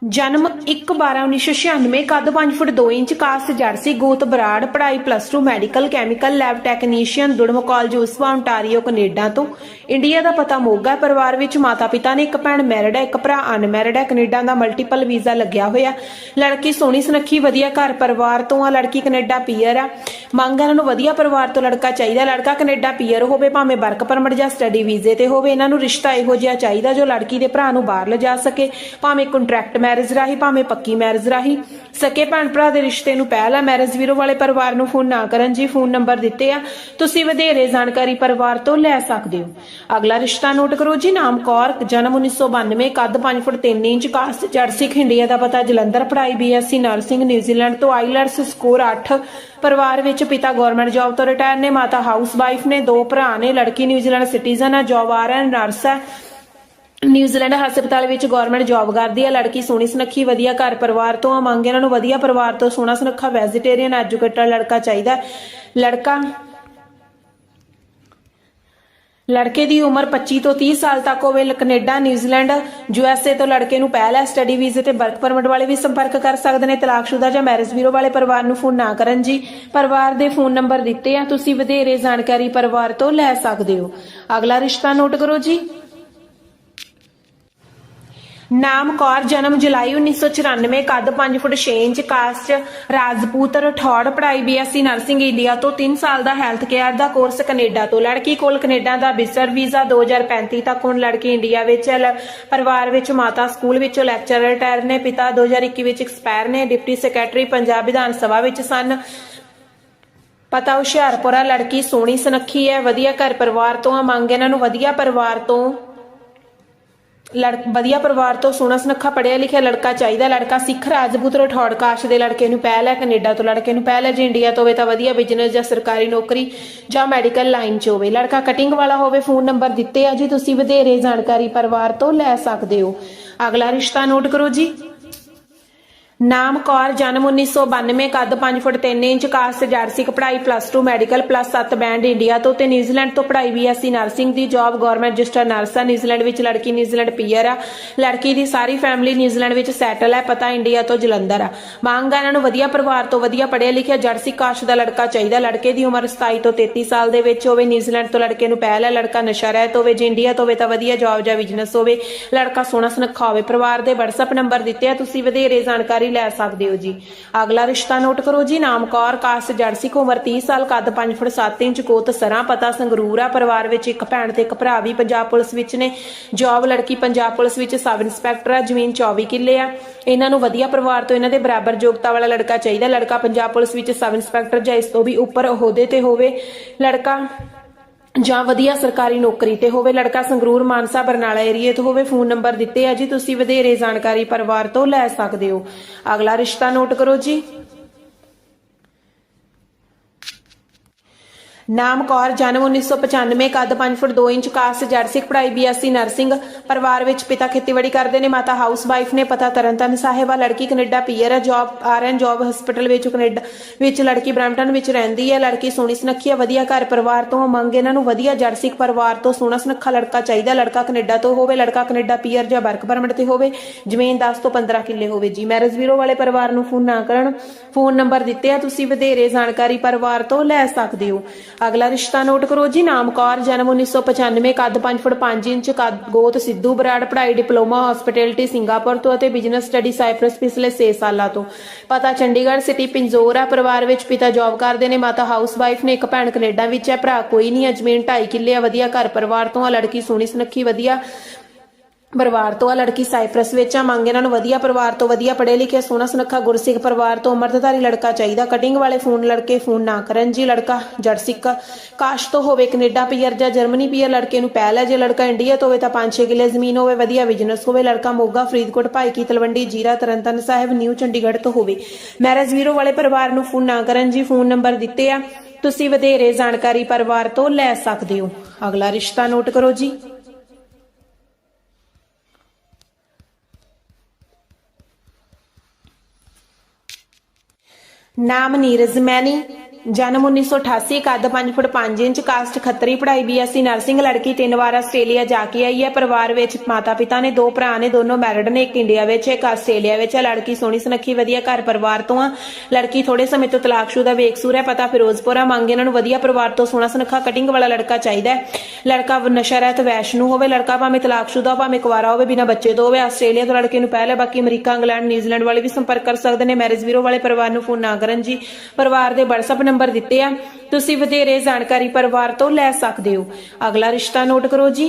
ਜਨਮ 1/12/1996 ਕੱਦ 5 ਫੁੱਟ 2 ਇੰਚ ਕਾਸਟ ਜਰਸੀ ਗੋਤ ਬਰਾੜ ਪੜ੍ਹਾਈ plus 2 medical chemical lab technician Durham college Oshawa ontario, Canada ਤੋਂ। ਇੰਡੀਆ ਦਾ ਪਤਾ ਮੋਗਾ ਪਰਿਵਾਰ ਵਿੱਚ ਮਾਤਾ ਪਿਤਾ ਨੇ ਇੱਕ ਭੈਣ ਮੈਰਿਡ ਹੈ, ਇੱਕ ਭਰਾ ਅਨਮੈਰਿਡ ਹੈ। ਕੈਨੇਡਾ ਦਾ ਮਲਟੀਪਲ ਵੀਜ਼ਾ ਲੱਗਿਆ ਹੋਇਆ। ਲੜਕੀ ਸੋਹਣੀ ਸੁਨੱਖੀ, ਵਧੀਆ ਘਰ ਪਰਿਵਾਰ ਤੋਂ ਆ। ਲੜਕੀ ਕੈਨੇਡਾ ਪੀਅਰ ਆ। ਮੰਗ ਇਹਨਾਂ ਨੂੰ ਵਧੀਆ ਪਰਿਵਾਰ ਤੋਂ ਲੜਕਾ ਚਾਹੀਦਾ। ਲੜਕਾ ਕੈਨੇਡਾ ਪੀਅਰ ਹੋਵੇ, ਭਾਵੇਂ ਵਰਕ ਪਰਮਿਟ ਜਾਂ ਸਟੱਡੀ ਵੀਜ਼ੇ ਤੇ ਹੋਵੇ, ਇਹਨਾਂ ਨੂੰ ਰਿਸ਼ਤਾ ਇਹੋ ਜਿਹਾ ਚਾਹੀਦਾ ਜੋ ਲੜਕੀ ਦੇ ਭਰਾ ਨੂੰ ਬਾਹਰ ਲਿਜਾ ਸਕੇ। ਭਾਵੇਂ ਕੰਟਰੈਕਟ ਮੈਰਿਜ ਰਾਹੀਂ, ਭਾਵੇਂ ਪੱਕੀ ਮੈਰਿਜ ਰਾਹੀਂ। ਸਕੇ ਭੈਣ ਭਰਾ ਦੇ ਰਿਸ਼ਤੇ ਨੂੰ ਪਹਿਲਾ ਮੈਰਿਜ ਵੀਰੋ ਵਾਲੇ ਪਰਿਵਾਰ ਨੂੰ ਫੋਨ ਨਾ ਕਰਨ ਜੀ ਫੋਨ ਨੰਬਰ ਦਿੱਤੇ ਆ। ਤੁਸੀਂ ਵਧੇਰੇ ਜਾਣਕਾਰੀ ਪਰਿਵਾਰ ਤੋਂ ਲੈ ਸਕਦੇ ਹੋ। ਅਗਲਾ ਰਿਸ਼ਤਾ ਨੋਟ ਕਰੋ ਜੀ, ਨਾਮ ਕੌਰ, ਜਨਮ 1992 ਕੱਦ 5 ਫੁੱਟ 3 ਇੰਚ, ਕਾਸਟ ਜਰਸਿਕ ਇੰਡੀਆ ਦਾ ਪਤਾ, ਜਲੰਧਰ, ਪੜ੍ਹਾਈ ਬੀਐਸਸੀ ਨਰਸਿੰਗ ਨਿਊਜ਼ੀਲੈਂਡ ਤੋਂ ਆਈਲੈਟਸ, ਸਕੋਰ 8 ਪਰਿਵਾਰ ਵਿੱਚ ਪਿਤਾ ਗਵਰਨਮੈਂਟ ਜੌਬ ਤੋਂ ਰਿਟਾਇਰ ਨੇ, ਮਾਤਾ ਹਾਊਸ ਵਾਈਫ ਨੇ, ਦੋ ਭਰਾ ਨੇ, ਲੜਕੀ ਨਿਊਜ਼ੀਲੈਂਡ ਸਿਟੀਜ਼ਨ ਹੈ ਜੌਬ ਆ ਰਿਹਾ ਨਰਸ ਹੈ। ਨਿਊਜ਼ੀਲੈਂਡ ਹਸਪਤਾਲ ਵਿੱਚ ਗਵਰਨਮੈਂਟ ਜੌਬ ਕਰਦੀ ਹੈ ਲੜਕੀ ਸੋਹਣੀ ਸੁਨੱਖੀ, ਵਧੀਆ ਘਰ ਪਰਿਵਾਰ ਤੋਂ ਆ ਮੰਗ ਇਹਨਾਂ ਨੂੰ ਵਧੀਆ ਪਰਿਵਾਰ ਤੋਂ ਸੋਹਣਾ ਸੁਨੱਖਾ ਵੈਜੀਟੇਰੀਅਨ ਐਜੂਕੇਟਡ ਲੜਕਾ ਚਾਹੀਦਾ। ਲੜਕਾ, ਲੜਕੇ ਦੀ ਉਮਰ 25 ਤੋਂ 30 ਸਾਲ ਤੱਕ ਹੋਵੇ। ਕੈਨੇਡਾ, ਨਿਊਜ਼ੀਲੈਂਡ ਯੂਐਸਏ ਤੋਂ ਲੜਕੇ ਨੂੰ ਪਹਿਲ ਹੈ ਸਟੱਡੀ ਵੀਜ਼ੇ ਤੇ ਵਰਕ ਪਰਮਿਟ ਵਾਲੇ ਵੀ ਸੰਪਰਕ ਕਰ ਸਕਦੇ ਨੇ। ਤਲਾਕਸ਼ੁਦਾ ਜਾਂ ਮੈਰਿਜ ਬਿਊਰੋ ਵਾਲੇ ਪਰਿਵਾਰ ਨੂੰ ਫੋਨ ਨਾ ਕਰਨ ਜੀ। ਪਰਿਵਾਰ ਦੇ ਫੋਨ ਨੰਬਰ ਦਿੱਤੇ ਆ। ਤੁਸੀਂ ਵਧੇਰੇ ਜਾਣਕਾਰੀ ਪਰਿਵਾਰ ਤੋਂ ਲੈ ਸਕਦੇ ਹੋ। ਅਗਲਾ ਰਿਸ਼ਤਾ ਨੋਟ ਕਰੋ ਜੀ। ਨਾਮ ਕੌਰ, ਜਨਮ ਜੁਲਾਈ 1994 ਕੱਦ 5 foot 6 inch, caste Rajput Rathore ਪੜ੍ਹਾਈ ਬੀਐਸਸੀ ਨਰਸਿੰਗ ਇੰਡੀਆ ਤੋਂ 3 ਸਾਲ ਦਾ ਹੈਲਥ ਕੇਅਰ ਦਾ ਕੋਰਸ ਕੈਨੇਡਾ ਤੋਂ। ਲੜਕੀ ਕੋਲ ਕੈਨੇਡਾ ਦਾ ਵਿਜ਼ਟਰ ਵੀਜ਼ਾ 2035 ਤੱਕ, ਹੁਣ ਲੜਕੀ ਇੰਡੀਆ ਵਿੱਚ ਪਰਿਵਾਰ ਵਿੱਚ ਮਾਤਾ ਸਕੂਲ ਵਿੱਚੋਂ ਲੈਕਚਰਰ ਰਿਟਾਇਰ ਨੇ, ਪਿਤਾ 2021 ਵਿੱਚ ਐਕਸਪਾਇਰ ਨੇ, ਡਿਪਟੀ ਸੈਕਟਰੀ ਪੰਜਾਬ ਵਿਧਾਨ ਸਭਾ ਵਿੱਚ ਸਨ। ਪਤਾ ਹੁਸ਼ਿਆਰਪੁਰਾ ਲੜਕੀ ਸੋਹਣੀ ਸੁਨੱਖੀ ਹੈ, ਵਧੀਆ ਘਰ ਪਰਿਵਾਰ ਤੋਂ ਆ, ਮੰਗ ਇਹਨਾਂ ਨੂੰ ਵਧੀਆ ਪਰਿਵਾਰ ਤੋਂ। ਲੜ, ਵਧੀਆ ਪਰਿਵਾਰ ਤੋਂ ਸੋਹਣਾ ਸੁਨੱਖਾ ਪੜਿਆ ਲਿਖਿਆ ਲੜਕਾ ਚਾਹੀਦਾ, ਲੜਕਾ ਸਿੱਖ ਰਾਜਪੂਤ ਰਠੌੜ ਕਾਸ਼ ਦੇ ਲੜਕੇ ਨੂੰ ਪਹਿਲ ਹੈ ਕੈਨੇਡਾ ਤੋਂ ਲੜਕੇ ਨੂੰ ਪਹਿਲ ਹੈ ਜੇ ਇੰਡੀਆ ਤੋਂ ਹੋਵੇ ਤਾਂ ਵਧੀਆ ਬਿਜ਼ਨਸ ਜਾਂ ਸਰਕਾਰੀ ਨੌਕਰੀ ਜਾਂ ਮੈਡੀਕਲ ਲਾਈਨ 'ਚ ਹੋਵੇ। ਲੜਕਾ ਕਟਿੰਗ ਵਾਲਾ ਹੋਵੇ ਫੋਨ ਨੰਬਰ ਦਿੱਤੇ ਆ ਜੀ, ਤੁਸੀਂ ਵਧੇਰੇ ਜਾਣਕਾਰੀ ਪਰਿਵਾਰ ਤੋਂ ਲੈ ਸਕਦੇ ਹੋ। ਅਗਲਾ ਰਿਸ਼ਤਾ ਨੋਟ ਕਰੋ ਜੀ। ਨਾਮ ਕੌਰ, ਜਨਮ 1992 ਕੱਦ 5 ਫੁੱਟ 3 ਇੰਚ, ਕਾਸਟ ਜਰਸਿਕ ਪੜ੍ਹਾਈ plus 2 medical plus 7 band India ਤੋਂ ਤੇ ਨਿਊਜ਼ੀਲੈਂਡ ਤੋਂ ਪੜ੍ਹਾਈ ਬੀਐਸਸੀ ਨਰਸਿੰਗ ਦੀ ਜੌਬ ਗਵਰਨਮੈਂਟ ਰਜਿਸਟਰ ਨਰਸ ਆ। ਨਿਊਜ਼ੀਲੈਂਡ ਵਿੱਚ ਲੜਕੀ ਨਿਊਜ਼ੀਲੈਂਡ ਪੀਅਰ ਆ। ਲੜਕੀ ਦੀ ਸਾਰੀ ਫੈਮਿਲੀ ਨਿਊਜ਼ੀਲੈਂਡ ਵਿੱਚ ਸੈਟਲ ਹੈ ਪਤਾ ਇੰਡੀਆ ਤੋਂ ਜਲੰਧਰ ਆ। ਮੰਗ ਆ ਇਹਨਾਂ ਨੂੰ ਵਧੀਆ ਪਰਿਵਾਰ ਤੋਂ ਵਧੀਆ ਪੜ੍ਹਿਆ ਲਿਖਿਆ ਜਰਸੀ ਕਾਸ਼ ਦਾ ਲੜਕਾ ਚਾਹੀਦਾ। ਲੜਕੇ ਦੀ ਉਮਰ 27 ਤੋਂ 33 ਸਾਲ ਦੇ ਵਿੱਚ ਹੋਵੇ ਨਿਊਜ਼ੀਲੈਂਡ ਤੋਂ ਲੜਕੇ ਨੂੰ ਪਹਿਲ ਹੈ ਲੜਕਾ ਨਸ਼ਾ ਰਹਿਤ ਹੋਵੇ, ਜੇ ਇੰਡੀਆ ਤੋਂ ਹੋਵੇ ਤਾਂ ਵਧੀਆ ਜੌਬ ਜਾਂ ਬਿਜ਼ਨਸ ਹੋਵੇ। ਲੜਕਾ ਸੋਹਣਾ ਸੁਨੱਖਾ ਹੋਵੇ। ਪਰਿਵਾਰ ਦੇ WhatsApp ਨੰਬਰ ਦਿੱਤੇ ਆ। ਤੁਸੀਂ ਵਧੇਰੇ ਜਾਣਕਾਰੀ ਲੈ ਸਕਦੇ ਹੋ ਜੀ। ਅਗਲਾ ਰਿਸ਼ਤਾ ਨੋਟ ਕਰੋ ਜੀ, ਨਾਮ ਕੌਰ ਕਾਸਟ ਜਰਸੀ ਕੋ ਉਮਰ 30 ਸਾਲ, ਕੱਦ 5 ਫੁੱਟ 7 ਇੰਚ, ਕੋਤ, ਸਰਾਂ, ਪਤਾ, ਸੰਗਰੂਰ ਆ। ਪਰਿਵਾਰ ਵਿੱਚ ਇੱਕ ਭੈਣ ਤੇ ਇੱਕ ਭਰਾ ਵੀ ਪੰਜਾਬ ਪੁਲਿਸ ਵਿੱਚ ਨੇ। ਜੌਬ ਲੜਕੀ ਪੰਜਾਬ ਪੁਲਿਸ ਵਿੱਚ ਸਬ ਇੰਸਪੈਕਟਰ ਆ, ਜ਼ਮੀਨ 24 ਕਿੱਲੇ ਆ। ਇਹਨਾਂ ਨੂੰ ਵਧੀਆ ਪਰਿਵਾਰ ਤੋਂ ਇਹਨਾਂ ਦੇ ਬਰਾਬਰ ਯੋਗਤਾ ਵਾਲਾ ਲੜਕਾ ਚਾਹੀਦਾ। ਲੜਕਾ ਪੰਜਾਬ ਪੁਲਿਸ ਵਿੱਚ ਸਬ ਇੰਸਪੈਕਟਰ ਜਾਂ ਇਸ ਤੋਂ ਵੀ ਉੱਪਰ ਅਹੁਦੇ ਤੇ ਹੋਵੇ। ਲੜਕਾ ਜਾਂ ਵਧੀਆ ਸਰਕਾਰੀ ਨੌਕਰੀ ਤੇ ਹੋਵੇ, ਲੜਕਾ ਸੰਗਰੂਰ ਮਾਨਸਾ ਬਰਨਾਲਾ ਏਰੀਏ ਤੋਂ ਹੋਵੇ, ਫੋਨ ਨੰਬਰ ਦਿੱਤੇ ਆ ਜੀ, ਤੁਸੀਂ ਵਧੇਰੇ ਜਾਣਕਾਰੀ ਪਰਿਵਾਰ ਤੋਂ ਲੈ ਸਕਦੇ ਹੋ। ਅਗਲਾ ਰਿਸ਼ਤਾ ਨੋਟ ਕਰੋ ਜੀ। ਨਾਮ ਕੌਰ, ਜਨਮ 1995 ਕੱਦ 5 ਫੁੱਟ 2 ਇੰਚ, ਕਾਸਟ ਜੱਟ ਸਿੱਖ ਬੀਐਸਸੀ ਨਰਸਿੰਗ ਪਰਿਵਾਰ ਵਿੱਚ ਪਿਤਾ ਖੇਤੀਬਾੜੀ ਕਰਦੇ ਨੇ, ਮਾਤਾ ਹਾਊਸ ਵਾਈਫ ਨੇ, ਪਤਾ ਤਰਨਤਨ ਸਾਹਿਬਾ ਲੜਕੀ ਕੈਨੇਡਾ ਪੀਅਰ ਹੈ, ਜੌਬ ਆਰਐਨ ਜੌਬ ਹਸਪੀਟਲ ਵਿੱਚ ਕੈਨੇਡਾ ਵਿੱਚ ਲੜਕੀ ਬ੍ਰੈਂਪਟਨ ਵਿੱਚ ਰਹਿੰਦੀ ਹੈ, ਲੜਕੀ ਸੋਹਣੀ ਸੁਨੱਖੀ ਹੈ, ਵਧੀਆ ਘਰ ਪਰਿਵਾਰ ਤੋਂ ਮੰਗ ਇਹਨਾਂ ਨੂੰ ਵਧੀਆ ਜੱਟ ਪਰਿਵਾਰ ਤੋਂ ਸੋਹਣਾ ਸੁਨੱਖਾ ਲੜਕਾ ਚਾਹੀਦਾ, ਲੜਕਾ ਕੈਨੇਡਾ ਤੋਂ ਹੋਵੇ, ਲੜਕਾ ਕੈਨੇਡਾ ਪੀਅਰ ਜਾਂ ਵਰਕ ਪਰਮਿਟ ਤੇ ਹੋਵੇ, ਜ਼ਮੀਨ 10 ਤੋਂ 15 ਕਿੱਲੇ ਹੋਵੇ ਜੀ। ਮੈਰਿਜ ਬਿਊਰੋ ਵਾਲੇ ਪਰਿਵਾਰ ਨੂੰ ਫੋਨ ਨਾ ਕਰਨ, ਫੋਨ ਨੰਬਰ ਦਿੱਤੇ ਆ, ਤੁਸੀਂ ਵਧੇਰੇ ਜਾਣਕਾਰੀ ਪਰਿਵਾਰ ਤੋਂ ਲੈ ਸਕਦੇ ਹੋ। ਅਗਲਾ ਰਿਸ਼ਤਾ ਨੋਟ ਕਰੋ ਜੀ ਨਾਮ ਕੌਰ ਜਨਮ 1995 ਕੱਦ 5 ਫੁੱਟ 5 ਇੰਚ, ਕੱਦ ਗੋਤ ਸਿੱਧੂ ਬਰਾੜ, ਪੜ੍ਹਾਈ ਡਿਪਲੋਮਾ ਹਸਪਿਟੈਲਿਟੀ ਸਿੰਗਾਪੁਰ ਤੋਂ ਅਤੇ ਬਿਜ਼ਨਸ ਸਟੱਡੀ ਸਾਈਪ੍ਰਸ ਪਿਛਲੇ 6 ਸਾਲਾਂ ਤੋਂ। ਪਤਾ ਚੰਡੀਗੜ੍ਹ ਸਿਟੀ ਪਿੰਜੋਰ ਆ, ਪਰਿਵਾਰ ਵਿੱਚ ਪਿਤਾ ਜੌਬ ਕਰਦੇ ਨੇ, ਮਾਤਾ ਹਾਊਸ ਵਾਈਫ ਨੇ, ਇੱਕ ਭੈਣ ਕੈਨੇਡਾ ਵਿੱਚ ਹੈ, ਭਰਾ ਕੋਈ ਨਹੀਂ ਹੈ, ਜ਼ਮੀਨ 2.5 ਕਿੱਲੇ ਆ, ਵਧੀਆ ਘਰ ਪਰਿਵਾਰ ਤੋਂ ਆ, ਲੜਕੀ ਸੋਹਣੀ ਸੁਨੱਖੀ, ਵਧੀਆ ਪਰਿਵਾਰ ਤੋਂ ਆ ਲੜਕੀ ਸਾਈਪ੍ਰਸ ਵਿੱਚ ਆ, ਮੰਗ ਇਹਨਾਂ ਨੂੰ ਵਧੀਆ ਪਰਿਵਾਰ ਤੋਂ ਵਧੀਆ ਪੜ੍ਹੇ ਲਿਖੇ, ਸੋਹਣਾ ਸੁਨੱਖਾ ਗੁਰਸਿੱਖ ਪਰਿਵਾਰ ਤੋਂ ਅਮਰਤਧਾਰੀ ਲੜਕਾ ਚਾਹੀਦਾ। ਕਟਿੰਗ ਵਾਲੇ ਫੋਨ ਲੜਕੇ ਫੋਨ ਨਾ ਕਰਨ ਜੀ ਲੜਕਾ, ਜੜ ਸਿੱਖ। ਕਾਸ਼ ਤੋਂ ਹੋਵੇ ਕੈਨੇਡਾ ਪੀਅਰ ਜਾਂ ਜਰਮਨੀ ਪੀਅਰ, ਲੜਕੇ ਨੂੰ ਪਹਿਲ ਹੈ। ਜੇ ਲੜਕਾ ਇੰਡੀਆ ਤੋਂ ਹੋਵੇ ਤਾਂ 5-6 ਕਿੱਲੇ ਜ਼ਮੀਨ ਹੋਵੇ, ਵਧੀਆ ਬਿਜ਼ਨਸ ਹੋਵੇ। ਲੜਕਾ ਮੋਗਾ, ਫਰੀਦਕੋਟ, ਭਾਈਕੀ, ਤਲਵੰਡੀ, ਜੀਰਾ, ਤਰਨਤਨ ਸਾਹਿਬ, ਨਿਊ ਚੰਡੀਗੜ੍ਹ ਤੋਂ ਹੋਵੇ। ਮੈਰਿਜ ਵੀਰੋ ਵਾਲੇ ਪਰਿਵਾਰ ਨੂੰ ਫੋਨ ਨਾ ਕਰਨ ਜੀ, ਫੋਨ ਨੰਬਰ ਦਿੱਤੇ ਆ। ਤੁਸੀਂ ਵਧੇਰੇ ਜਾਣਕਾਰੀ ਪਰਿਵਾਰ ਤੋਂ ਲੈ ਸਕਦੇ ਹੋ। ਅਗਲਾ ਰਿਸ਼ਤਾ ਨੋਟ ਕਰੋ ਜੀ। ਨਾਮ ਨੀਰਜ ਮੈਨੀ ਜਨਮ 1988 ਕੱਦ 5 ਫੁੱਟ 5 ਇੰਚ ਕਾਸਟ ਖੱਤਰੀ, ਪੜ੍ਹਾਈ ਬੀਐਸਸੀ, ਨਰਸਿੰਗ, ਲੜਕੀ, ਤਿੰਨ ਵਾਰ ਆਸਟ੍ਰੇਲੀਆ ਜਾ ਕੇ ਆਈ ਹੈ। ਪਰਿਵਾਰ ਵਿੱਚ ਮਾਤਾ ਪਿਤਾ ਨੇ, ਦੋ ਭਰਾ ਨੇ, ਦੋਨੋਂ ਮੈਰਿਡ ਨੇ, ਇੱਕ ਇੰਡੀਆ ਵਿੱਚ, ਇੱਕ ਆਸਟ੍ਰੇਲੀਆ ਵਿੱਚ। ਹੈ ਲੜਕੀ ਸੋਹਣੀ, ਸੁਨੱਖੀ, ਵਧੀਆ ਘਰ ਪਰਿਵਾਰ ਤੋਂ ਆ। ਲੜਕੀ ਥੋੜੇ ਸਮੇਂ ਤੋਂ ਤਲਾਕਸ਼ੁਦਾ ਵੇਕਸੂਰ ਹੈ, ਪਤਾ ਫਿਰੋਜ਼ਪੁਰਾ ਮੰਗ ਇਹਨਾਂ ਨੂੰ ਵਧੀਆ ਪਰਿਵਾਰ ਤੋਂ ਸੋਹਣਾ, ਸੁਨੱਖਾ ਕਟਿੰਗ ਵਾਲਾ ਲੜਕਾ ਚਾਹੀਦਾ ਹੈ। ਲੜਕਾ ਨਸ਼ਾ ਰਹਿਤ ਵੈਸ਼ਨੂ ਹੋਵੇ, ਲੜਕਾ ਭਾਵੇਂ ਤਲਾਕਸ਼ੁਦਾ ਭਾਵੇਂ ਕੁਵਾਰਾ ਹੋਵੇ, ਬਿਨਾਂ ਬੱਚੇ ਤੋਂ ਹੋਵੇ, ਆਸਟ੍ਰੇਲੀਆ ਤੋਂ ਲੜਕੇ ਨੂੰ ਪਹਿਲੇ, ਬਾਕੀ ਅਮਰੀਕਾ, ਇੰਗਲੈਂਡ, ਨਿਊਜ਼ੀਲੈਂਡ ਵਾਲੇ ਵੀ ਸੰਪਰਕ ਕਰ ਸਕਦੇ ਨੇ। ਮੈਰਿਜ ਵੀਰੋ ਵਾਲੇ ਪਰਿਵਾਰ ਨੂੰ ਫੋਨ ਨਾ ਕਰਨ ਜੀ। ਪਰਿਵਾਰ ਦੇ WhatsApp ਨੰਬਰ ਦਿੱਤੇ ਆ। ਤੁਸੀਂ ਵਧੇਰੇ ਜਾਣਕਾਰੀ ਪਰਿਵਾਰ ਤੋਂ ਲੈ ਸਕਦੇ ਹੋ। ਅਗਲਾ ਰਿਸ਼ਤਾ ਨੋਟ ਕਰੋ ਜੀ।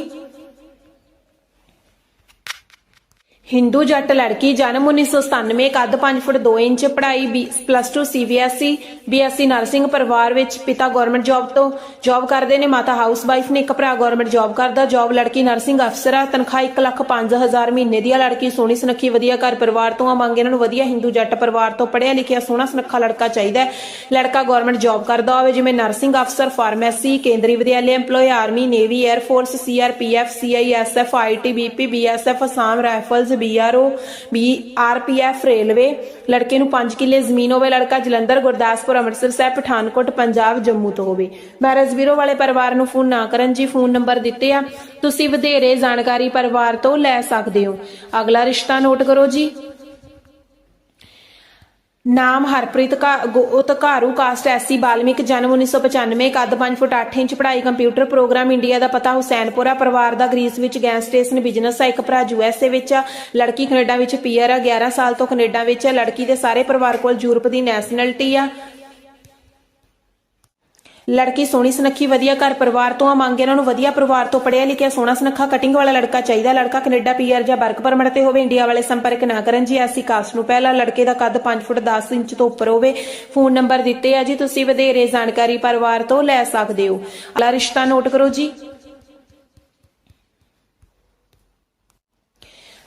ਹਿੰਦੂ ਜੱਟ ਲੜਕੀ ਜਨਮ 1997 ਕੱਦ 5 ਫੁੱਟ 2 ਇੰਚ, ਪੜ੍ਹਾਈ ਪਲੱਸ 2 ਸੀਬੀਐਸਈ ਬੀਐਸਸੀ ਨਰਸਿੰਗ ਪਰਿਵਾਰ ਵਿੱਚ ਪਿਤਾ ਗਵਰਨਮੈਂਟ ਜੌਬ ਤੋਂ ਜੌਬ ਕਰਦੇ ਨੇ, ਮਾਤਾ ਹਾਊਸ ਵਾਈਫ ਨੇ ਇੱਕ ਭਰਾ ਗਵਰਨਮੈਂਟ ਜੌਬ ਕਰਦਾ ਜੌਬ ਲੜਕੀ ਨਰਸਿੰਗ ਅਫਸਰ ਆ, ਤਨਖਾਹ 1 ਲੱਖ 5000 ਮਹੀਨੇ ਦੀ ਆ, ਲੜਕੀ ਸੋਹਣੀ ਸੁਨੱਖੀ ਵਧੀਆ ਘਰ ਪਰਿਵਾਰ ਤੋਂ ਆ ਮੰਗ ਇਹਨਾਂ ਨੂੰ ਵਧੀਆ ਹਿੰਦੂ ਜੱਟ ਪਰਿਵਾਰ ਤੋਂ ਪੜ੍ਹਿਆ ਲਿਖਿਆ ਸੋਹਣਾ ਸੁਨੱਖਾ ਲੜਕਾ ਚਾਹੀਦਾ ਹੈ। ਲੜਕਾ ਗਵਰਨਮੈਂਟ ਜੌਬ ਕਰਦਾ ਹੋਵੇ, ਜਿਵੇਂ ਨਰਸਿੰਗ ਅਫਸਰ pharmacy Kendriya Vidyalaya EMPLOYE army navy air force CRPF CISF IT BP BSF Assam rifles BRO B RPF railway ਲੜਕੇ ਨੂੰ 5 ਕਿੱਲੇ ਜ਼ਮੀਨ ਹੋਵੇ, ਲੜਕਾ ਜਲੰਧਰ, ਗੁਰਦਾਸਪੁਰ, ਅੰਮ੍ਰਿਤਸਰ ਸਾਹਿਬ, ਪਠਾਨਕੋਟ, ਪੰਜਾਬ, ਜੰਮੂ ਤੋਂ ਹੋਵੇ। ਮੈਰਿਜ ਬਿਊਰੋ ਵਾਲੇ ਪਰਿਵਾਰ ਨੂੰ ਫੋਨ ਨਾ ਕਰਨ ਜੀ, ਫੋਨ ਨੰਬਰ ਦਿੱਤੇ ਆ। ਤੁਸੀਂ ਵਧੇਰੇ ਜਾਣਕਾਰੀ ਪਰਿਵਾਰ ਤੋਂ ਲੈ ਸਕਦੇ ਹੋ। ਅਗਲਾ ਰਿਸ਼ਤਾ ਨੋਟ ਕਰੋ ਜੀ। ਨਾਮ ਹਰਪ੍ਰੀਤ ਉਤਕਾਰੂ ਕਾਸਟ ਐਸਸੀ ਬਾਲਮਿਕ ਜਨਮ 1995 ਕੱਦ 5 ਫੁੱਟ 8 ਇੰਚ, ਪੜ੍ਹਾਈ ਕੰਪਿਊਟਰ ਪ੍ਰੋਗਰਾਮ ਇੰਡੀਆ ਦਾ ਪਤਾ ਹੁਸੈਨਪੁਰਾ, ਪਰਿਵਾਰ ਦਾ ਗ੍ਰੀਸ ਵਿੱਚ ਗੈਸ ਸਟੇਸ਼ਨ ਬਿਜ਼ਨਸ ਆ ਇੱਕ ਭਰਾ ਯੂਐਸਏ ਵਿੱਚ ਆ ਲੜਕੀ ਕੈਨੇਡਾ ਵਿੱਚ ਪੀਆਰ ਆ 11 ਸਾਲ ਤੋਂ ਕੈਨੇਡਾ ਵਿੱਚ ਆ ਲੜਕੀ ਦੇ ਸਾਰੇ ਪਰਿਵਾਰ ਕੋਲ ਯੂਰਪ ਦੀ ਨੈਸ਼ਨੈਲਿਟੀ ਆ। ਲੜਕੀ ਸੋਹਣੀ ਸੁਨੱਖੀ, ਵਧੀਆ ਘਰ ਪਰਿਵਾਰ ਤੋਂ ਆ, ਮੰਗ ਇਹਨਾਂ ਨੂੰ ਵਧੀਆ ਪਰਿਵਾਰ ਤੋਂ ਪੜਿਆ ਲਿਖਿਆ, ਸੋਹਣਾ ਸੁਨੱਖਾ ਕਟਿੰਗ ਵਾਲਾ ਲੜਕਾ ਚਾਹੀਦਾ। ਲੜਕਾ ਕੈਨੇਡਾ ਪੀਆਰ ਜਾਂ ਵਰਕ ਪਰਮਿਟ ਤੇ ਹੋਵੇ, ਇੰਡੀਆ ਵਾਲੇ ਸੰਪਰਕ ਨਾ ਕਰਨ ਜੀ, ਐਸੀ ਕਾਸਟ ਨੂੰ ਪਹਿਲਾ ਲੜਕੇ ਦਾ ਕੱਦ 5 ਫੁੱਟ 10 ਇੰਚ ਤੋਂ ਉੱਪਰ ਹੋਵੇ। ਫੋਨ ਨੰਬਰ ਦਿੱਤੇ ਆ ਜੀ, ਤੁਸੀਂ ਵਧੇਰੇ ਜਾਣਕਾਰੀ ਪਰਿਵਾਰ ਤੋਂ ਲੈ ਸਕਦੇ ਹੋ। ਅਗਲਾ ਰਿਸ਼ਤਾ ਨੋਟ ਕਰੋ ਜੀ।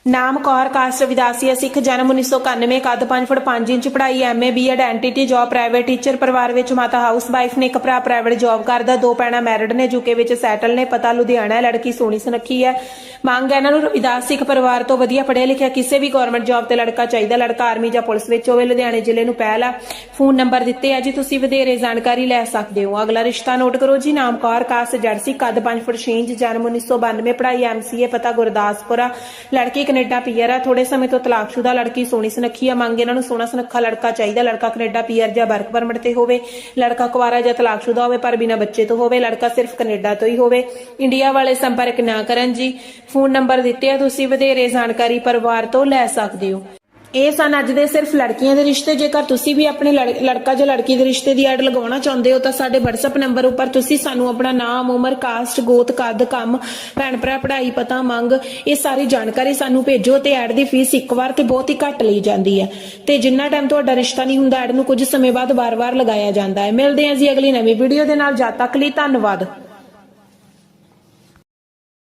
ਨਾਮ ਕੌਰ ਕਾਸਟ ਵਿਦਾਸੀਆ ਸਿੱਖ ਜਨਮ 1991 ਕੱਦ 5 ਫੁੱਟ 5 ਇੰਚ ਪੜ੍ਹਾਈ MA BEd NTT job private teacher ਪਰਿਵਾਰ ਵਿੱਚ ਮਾਤਾ ਹਾਊਸ ਵਾਈਫ ਨੇ ਇੱਕ ਭਰਾ ਪ੍ਰਾਈਵੇਟ ਜੌਬ ਕਰਦਾ, ਦੋ ਭੈਣਾਂ ਮੈਰਿਡ ਨੇ ਯੂਕੇ ਵਿੱਚ ਸੈਟਲ ਨੇ, ਪਤਾ ਲੁਧਿਆਣਾ ਹੈ, ਲੜਕੀ ਸੋਹਣੀ ਸੁਨੱਖੀ ਹੈ। ਮੰਗ ਹੈ ਇਹਨਾਂ ਨੂੰ ਰਵਿਦਾਸ ਸਿੱਖ ਪਰਿਵਾਰ ਤੋਂ ਵਧੀਆ ਪੜ੍ਹਿਆ ਲਿਖਿਆ, ਕਿਸੇ ਵੀ ਗਵਰਨਮੈਂਟ ਜੌਬ ਤੇ ਲੜਕਾ ਚਾਹੀਦਾ, ਲੜਕਾ ਆਰਮੀ ਜਾਂ ਪੁਲਿਸ ਵਿੱਚ ਹੋਵੇ, ਲੁਧਿਆਣੇ ਜ਼ਿਲ੍ਹੇ ਨੂੰ ਪਹਿਲ ਆ ਫੋਨ ਨੰਬਰ ਦਿੱਤੇ ਆ ਜੀ, ਤੁਸੀਂ ਵਧੇਰੇ ਜਾਣਕਾਰੀ ਲੈ ਸਕਦੇ ਹੋ। ਅਗਲਾ ਰਿਸ਼ਤਾ ਨੋਟ ਕਰੋ ਜੀ, ਨਾਮ ਕੌਰ ਕਾਸਟ ਜਰਸੀ ਕੱਦ 5 ਫੁੱਟ 6 ਇੰਚ, ਜਨਮ 1992 ਪੜ੍ਹਾਈ ਐਮਸੀਏ ਪਤਾ ਗੁਰਦਾਸਪੁਰਾ। ਲੜਕੀ ਕੈਨੇਡਾ ਪੀਆਰ ਆ ਥੋੜੇ ਸਮੇਂ ਤੋਂ ਤਲਾਕਸ਼ੁਦਾ ਲੜਕੀ ਸੋਹਣੀ ਸੁਨੱਖੀ ਆ। ਮੰਗ ਇਹਨਾਂ ਨੂੰ ਸੋਹਣਾ ਸੁਨੱਖਾ ਲੜਕਾ ਚਾਹੀਦਾ। ਲੜਕਾ ਕੈਨੇਡਾ ਪੀਆਰ ਜਾਂ ਵਰਕ ਪਰਮਿਟ ਤੇ ਹੋਵੇ, ਲੜਕਾ ਕੁਵਾਰਾ ਜਾਂ ਤਲਾਕਸ਼ੁਦਾ ਹੋਵੇ ਪਰ ਬਿਨਾਂ ਬੱਚੇ ਤੋਂ ਹੋਵੇ, ਲੜਕਾ ਸਿਰਫ ਕੈਨੇਡਾ ਤੋਂ ਹੀ ਹੋਵੇ। ਇੰਡੀਆ ਵਾਲੇ ਸੰਪਰਕ ਨਾ ਕਰਨ ਜੀ। ਫੋਨ ਨੰਬਰ ਦਿੱਤੇ ਆ ਤੁਸੀਂ, ਵਧੇਰੇ ਜਾਣਕਾਰੀ ਪਰਿਵਾਰ ਤੋਂ ਲੈ ਸਕਦੇ ਹੋ। ਇਹ ਸਨ ਅੱਜ ਦੇ ਸਿਰਫ ਲੜਕੀਆਂ ਦੇ ਰਿਸ਼ਤੇ। ਜੇਕਰ ਤੁਸੀਂ ਵੀ ਆਪਣੇ ਲੜਕਾ ਜਾਂ ਲੜਕੀ ਦੇ ਰਿਸ਼ਤੇ ਦੀ ਐਡ ਲਗਾਉਣਾ ਚਾਹੁੰਦੇ ਹੋ, ਤਾਂ ਸਾਡੇ WhatsApp ਨੰਬਰ ਉੱਪਰ ਤੁਸੀਂ ਸਾਨੂੰ ਆਪਣਾ ਨਾਮ, ਉਮਰ ਕਾਸਟ ਗੋਤ, ਕੱਦ, ਕੰਮ, ਭੈਣ ਭਰਾ, ਪੜ੍ਹਾਈ, ਪਤਾ, ਮੰਗ, ਇਹ ਸਾਰੀ ਜਾਣਕਾਰੀ ਸਾਨੂੰ ਭੇਜੋ ਤੇ ਐਡ ਦੀ ਫੀਸ ਇੱਕ ਵਾਰ ਤੇ ਬਹੁਤ ਹੀ ਘੱਟ ਲਈ ਜਾਂਦੀ ਹੈ। ਤੇ ਜਿੰਨਾ ਟਾਈਮ ਤੁਹਾਡਾ ਰਿਸ਼ਤਾ ਨਹੀਂ ਹੁੰਦਾ, ਐਡ ਨੂੰ ਕੁਝ ਸਮੇਂ ਬਾਅਦ ਵਾਰ-ਵਾਰ ਲਗਾਇਆ ਜਾਂਦਾ ਹੈ। ਮਿਲਦੇ ਹਾਂ ਜੀ ਅਗਲੀ ਨਵੀਂ ਵੀਡੀਓ ਦੇ ਨਾਲ। ਜਦ ਤੱਕ ਲਈ ਧੰਨਵਾਦ।